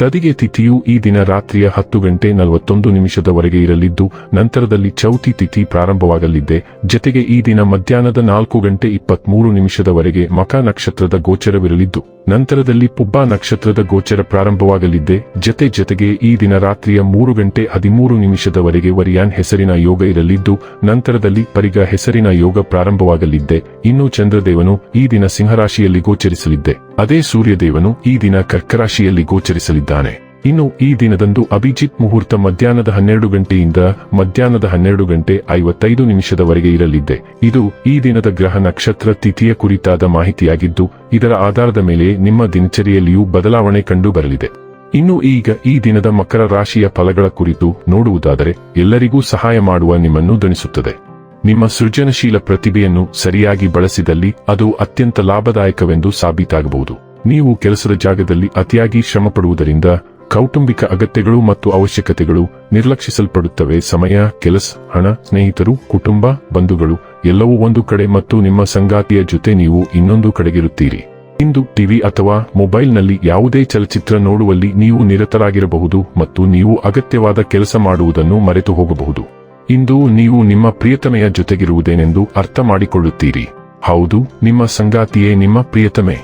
ತದಿಗೆ ತಿಥಿಯು ಈ ದಿನ ರಾತ್ರಿಯ ಹತ್ತು ಗಂಟೆ ನಲವತ್ತೊಂದು ನಿಮಿಷದವರೆಗೆ ಇರಲಿದ್ದು, ನಂತರದಲ್ಲಿ ಚೌತಿ ತಿಥಿ ಪ್ರಾರಂಭವಾಗಲಿದೆ. ಜತೆಗೆ ಈ ದಿನ ಮಧ್ಯಾಹ್ನದ ನಾಲ್ಕು ಗಂಟೆ ಇಪ್ಪತ್ಮೂರು ನಿಮಿಷದವರೆಗೆ ಮಕ ನಕ್ಷತ್ರದ ಗೋಚರವಿರಲಿದ್ದು, ನಂತರದಲ್ಲಿ ಪುಬ್ಬ ನಕ್ಷತ್ರದ ಗೋಚರ ಪ್ರಾರಂಭವಾಗಲಿದೆ. ಜತೆ ಜತೆಗೆ ಈ ದಿನ ರಾತ್ರಿಯ ಮೂರು ಗಂಟೆ ಹದಿಮೂರು ನಿಮಿಷದವರೆಗೆ ವರಿಯಾನ್ ಹೆಸರಿನ ಯೋಗ ಇರಲಿದ್ದು, ನಂತರದಲ್ಲಿ ಪರಿಗ ಹೆಸರಿನ ಯೋಗ ಪ್ರಾರಂಭವಾಗಲಿದ್ದೆ ಇನ್ನು ಚಂದ್ರದೇವನು ಈ ದಿನ ಸಿಂಹರಾಶಿಯಲ್ಲಿ ಗೋಚರಿಸಲಿದ್ದೆ ಅದೇ ಸೂರ್ಯದೇವನು ಈ ದಿನ ಕರ್ಕರಾಶಿಯಲ್ಲಿ ಗೋಚರಿಸಲಿದ್ದಾನೆ. ಇನ್ನು ಈ ದಿನದಂದು ಅಭಿಜಿತ್ ಮುಹೂರ್ತ ಮಧ್ಯಾಹ್ನದ ಹನ್ನೆರಡು ಗಂಟೆಯಿಂದ ಮಧ್ಯಾಹ್ನದ ಹನ್ನೆರಡು ಗಂಟೆ ಐವತ್ತೈದು ನಿಮಿಷದವರೆಗೆ ಇರಲಿದೆ ಇದು ಈ ದಿನದ ಗ್ರಹ ನಕ್ಷತ್ರ ತಿಥಿಯ ಕುರಿತಾದ ಮಾಹಿತಿಯಾಗಿದ್ದು, ಇದರ ಆಧಾರದ ಮೇಲೆ ನಿಮ್ಮ ದಿನಚರಿಯಲ್ಲಿಯೂ ಬದಲಾವಣೆ ಕಂಡು ಬರಲಿದೆ ಇನ್ನು ಈಗ ಈ ದಿನದ ಮಕರ ರಾಶಿಯ ಫಲಗಳ ಕುರಿತು ನೋಡುವುದಾದರೆ, ಎಲ್ಲರಿಗೂ ಸಹಾಯ ಮಾಡುವ ನಿಮ್ಮನ್ನು ದಣಿಸುತ್ತದೆ. ನಿಮ್ಮ ಸೃಜನಶೀಲ ಪ್ರತಿಭೆಯನ್ನು ಸರಿಯಾಗಿ ಬಳಸಿದಲ್ಲಿ ಅದು ಅತ್ಯಂತ ಲಾಭದಾಯಕವೆಂದು ಸಾಬೀತಾಗಬಹುದು. ನೀವು ಕೆಲಸದ ಜಾಗದಲ್ಲಿ ಅತಿಯಾಗಿ ಶ್ರಮಪಡುವುದರಿಂದ ಕೌಟುಂಬಿಕ ಅಗತ್ಯಗಳು ಮತ್ತು ಅವಶ್ಯಕತೆಗಳು ನಿರ್ಲಕ್ಷಿಸಲ್ಪಡುತ್ತವೆ. ಸಮಯ, ಕೆಲಸ, ಹಣ, ಸ್ನೇಹಿತರು, ಕುಟುಂಬ, ಬಂಧುಗಳು ಎಲ್ಲವೂ ಒಂದು ಕಡೆ ಮತ್ತು ನಿಮ್ಮ ಸಂಗಾತಿಯ ಜೊತೆ ನೀವು ಇನ್ನೊಂದು ಕಡೆಗಿರುತ್ತೀರಿ. ಇಂದು ಟಿವಿ ಅಥವಾ ಮೊಬೈಲ್ನಲ್ಲಿ ಯಾವುದೇ ಚಲಚಿತ್ರ ನೋಡುವಲ್ಲಿ ನೀವು ನಿರತರಾಗಿರಬಹುದು ಮತ್ತು ನೀವು ಅಗತ್ಯವಾದ ಕೆಲಸ ಮಾಡುವುದನ್ನು ಮರೆತು ಹೋಗಬಹುದು ಇಂದು ನೀವು ನಿಮ್ಮ ಪ್ರಿಯತಮೆಯ ಜೊತೆಗಿರುವುದೇನೆಂದು ಅರ್ಥ ಮಾಡಿಕೊಳ್ಳುತ್ತೀರಿ ಹೌದು, ನಿಮ್ಮ ಸಂಗಾತಿಯೇ ನಿಮ್ಮ ಪ್ರಿಯತಮೆ.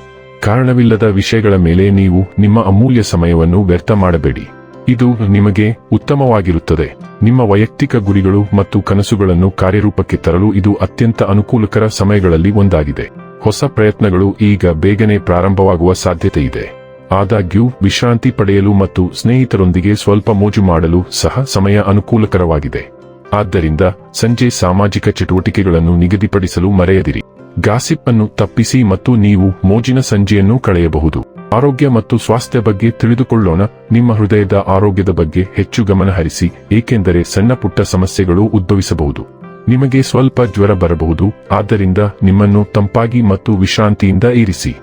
ಕಾರಣವಿಲ್ಲದ ವಿಷಯಗಳ ಮೇಲೆ ನೀವು ನಿಮ್ಮ ಅಮೂಲ್ಯ ಸಮಯವನ್ನು ವ್ಯರ್ಥ ಮಾಡಬೇಡಿ. ಇದು ನಿಮಗೆ ಉತ್ತಮವಾಗಿರುತ್ತದೆ. ನಿಮ್ಮ ವೈಯಕ್ತಿಕ ಗುರಿಗಳು ಮತ್ತು ಕನಸುಗಳನ್ನು ಕಾರ್ಯರೂಪಕ್ಕೆ ತರಲು ಇದು ಅತ್ಯಂತ ಅನುಕೂಲಕರ ಸಮಯಗಳಲ್ಲಿ ಒಂದಾಗಿದೆ. ಹೊಸ ಪ್ರಯತ್ನಗಳು ಈಗ ಬೇಗನೆ ಪ್ರಾರಂಭವಾಗುವ ಸಾಧ್ಯತೆ ಇದೆ ಆದಾಗ್ಯೂ, ವಿಶ್ರಾಂತಿ ಪಡೆಯಲು ಮತ್ತು ಸ್ನೇಹಿತರೊಂದಿಗೆ ಸ್ವಲ್ಪ ಮೋಜು ಮಾಡಲು ಸಹ ಸಮಯ ಅನುಕೂಲಕರವಾಗಿದೆ. ಆದ್ದರಿಂದ ಸಂಜೆ ಸಾಮಾಜಿಕ ಚಟುವಟಿಕೆಗಳನ್ನು ನಿಗದಿಪಡಿಸಲು ಮರೆಯದಿರಿ. ಗಾಸಿಪ್ ಅನ್ನು ತಪ್ಪಿಸಿ ಮತ್ತು ನೀವು ಮೋಜಿನ ಸಂಜೆಯನ್ನು ಕಳೆಯಬಹುದು. ಆರೋಗ್ಯ ಮತ್ತು ಸ್ವಾಸ್ಥ್ಯ ಬಗ್ಗೆ ತಿಳಿದುಕೊಳ್ಳೋಣ. ನಿಮ್ಮ ಹೃದಯದ ಆರೋಗ್ಯದ ಬಗ್ಗೆ ಹೆಚ್ಚು ಗಮನ ಹರಿಸಿ, ಏಕೆಂದರೆ ಸಣ್ಣ ಪುಟ್ಟ ಸಮಸ್ಯೆಗಳು ಉದ್ಭವಿಸಬಹುದು. ನಿಮಗೆ ಸ್ವಲ್ಪ ಜ್ವರ ಬರಬಹುದು. ಆದ್ದರಿಂದ ನಿಮ್ಮನ್ನು ತಂಪಾಗಿ ಮತ್ತು ವಿಶ್ರಾಂತಿಯಿಂದ ಇರಿಸಿ.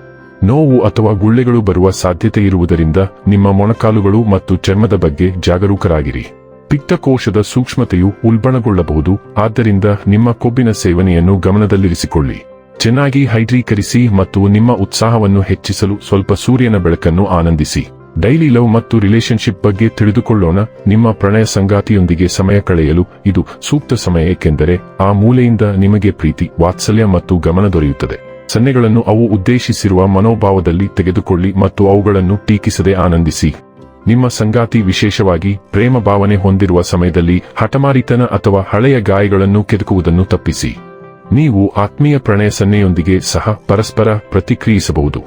ನೋವು ಅಥವಾ ಗುಳ್ಳೆಗಳು ಬರುವ ಸಾಧ್ಯತೆ ಇರುವುದರಿಂದ ನಿಮ್ಮ ಮೊಣಕಾಲುಗಳು ಮತ್ತು ಚರ್ಮದ ಬಗ್ಗೆ ಜಾಗರೂಕರಾಗಿರಿ. ಪಿತ್ತಕೋಶದ ಸೂಕ್ಷ್ಮತೆಯು ಉಲ್ಬಣಗೊಳ್ಳಬಹುದು. ಆದ್ದರಿಂದ ನಿಮ್ಮ ಕೊಬ್ಬಿನ ಸೇವನೆಯನ್ನು ಗಮನದಲ್ಲಿರಿಸಿಕೊಳ್ಳಿ. ಚೆನ್ನಾಗಿ ಹೈಡ್ರೀಕರಿಸಿ ಮತ್ತು ನಿಮ್ಮ ಉತ್ಸಾಹವನ್ನು ಹೆಚ್ಚಿಸಲು ಸ್ವಲ್ಪ ಸೂರ್ಯನ ಬೆಳಕನ್ನು ಆನಂದಿಸಿ. ಡೈಲಿ ಲವ್ ಮತ್ತು ರಿಲೇಶನ್ಶಿಪ್ ಬಗ್ಗೆ ತಿಳಿದುಕೊಳ್ಳೋಣ. ನಿಮ್ಮ ಪ್ರಣಯ ಸಂಗಾತಿಯೊಂದಿಗೆ ಸಮಯ ಕಳೆಯಲು ಇದು ಸೂಕ್ತ ಸಮಯ, ಏಕೆಂದರೆ ಆ ಮೂಲೆಯಿಂದ ನಿಮಗೆ ಪ್ರೀತಿ, ವಾತ್ಸಲ್ಯ ಮತ್ತು ಗಮನ ದೊರೆಯುತ್ತದೆ. ಸನ್ನೆಗಳನ್ನು ಅವು ಉದ್ದೇಶಿಸಿರುವ ಮನೋಭಾವದಲ್ಲಿ ತೆಗೆದುಕೊಳ್ಳಿ ಮತ್ತು ಅವುಗಳನ್ನು ಟೀಕಿಸದೆ ಆನಂದಿಸಿ. ನಿಮ್ಮ ಸಂಗಾತಿ ವಿಶೇಷವಾಗಿ ಪ್ರೇಮ ಭಾವನೆ ಹೊಂದಿರುವ ಸಮಯದಲ್ಲಿ ಹಠಮಾರಿತನ ಅಥವಾ ಹಳೆಯ ಗಾಯಗಳನ್ನು ಕೆದಕುವುದನ್ನು ತಪ್ಪಿಸಿ. ನೀವು ಆತ್ಮೀಯ ಪ್ರಣಯ ಸನ್ನೆಯೊಂದಿಗೆ ಸಹ ಪರಸ್ಪರ ಪ್ರತಿಕ್ರಿಯಿಸಬಹುದು.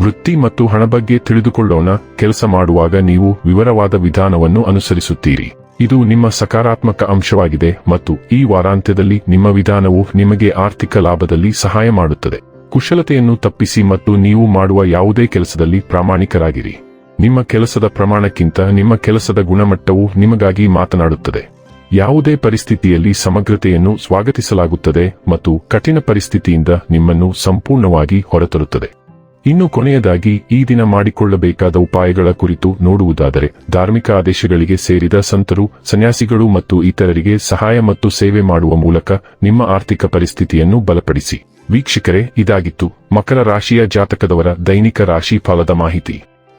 ವೃತ್ತಿ ಮತ್ತು ಹಣ ಬಗ್ಗೆ ತಿಳಿದುಕೊಳ್ಳೋಣ, ಕೆಲಸ ಮಾಡುವಾಗ ನೀವು ವಿವರವಾದ ವಿಧಾನವನ್ನು ಅನುಸರಿಸುತ್ತೀರಿ. ಇದು ನಿಮ್ಮ ಸಕಾರಾತ್ಮಕ ಅಂಶವಾಗಿದೆ ಮತ್ತು ಈ ವಾರಾಂತ್ಯದಲ್ಲಿ ನಿಮ್ಮ ವಿಧಾನವು ನಿಮಗೆ ಆರ್ಥಿಕ ಲಾಭದಲ್ಲಿ ಸಹಾಯ ಮಾಡುತ್ತದೆ. ಕುಶಲತೆಯನ್ನು ತಪ್ಪಿಸಿ ಮತ್ತು ನೀವು ಮಾಡುವ ಯಾವುದೇ ಕೆಲಸದಲ್ಲಿ ಪ್ರಾಮಾಣಿಕರಾಗಿರಿ. ನಿಮ್ಮ ಕೆಲಸದ ಪ್ರಮಾಣಕ್ಕಿಂತ ನಿಮ್ಮ ಕೆಲಸದ ಗುಣಮಟ್ಟವು ನಿಮಗಾಗಿ ಮಾತನಾಡುತ್ತದೆ. ಯಾವುದೇ ಪರಿಸ್ಥಿತಿಯಲ್ಲಿ ಸಮಗ್ರತೆಯನ್ನು ಸ್ವಾಗತಿಸಲಾಗುತ್ತದೆ ಮತ್ತು ಕಠಿಣ ಪರಿಸ್ಥಿತಿಯಿಂದ ನಿಮ್ಮನ್ನು ಸಂಪೂರ್ಣವಾಗಿ ಹೊರತರುತ್ತದೆ. ಇನ್ನು ಕೊನೆಯದಾಗಿ, ಈ ದಿನ ಮಾಡಿಕೊಳ್ಳಬೇಕಾದ ಉಪಾಯಗಳ ಕುರಿತು ನೋಡುವುದಾದರೆ, ಧಾರ್ಮಿಕ ಆದೇಶಗಳಿಗೆ ಸೇರಿದ ಸಂತರು, ಸನ್ಯಾಸಿಗಳು ಮತ್ತು ಇತರರಿಗೆ ಸಹಾಯ ಮತ್ತು ಸೇವೆ ಮಾಡುವ ಮೂಲಕ ನಿಮ್ಮ ಆರ್ಥಿಕ ಪರಿಸ್ಥಿತಿಯನ್ನು ಬಲಪಡಿಸಿ. ವೀಕ್ಷಕರೇ, ಇದಾಗಿತ್ತು ಮಕರ ರಾಶಿಯ ಜಾತಕದವರ ದೈನಿಕ ರಾಶಿ ಫಲದ ಮಾಹಿತಿ.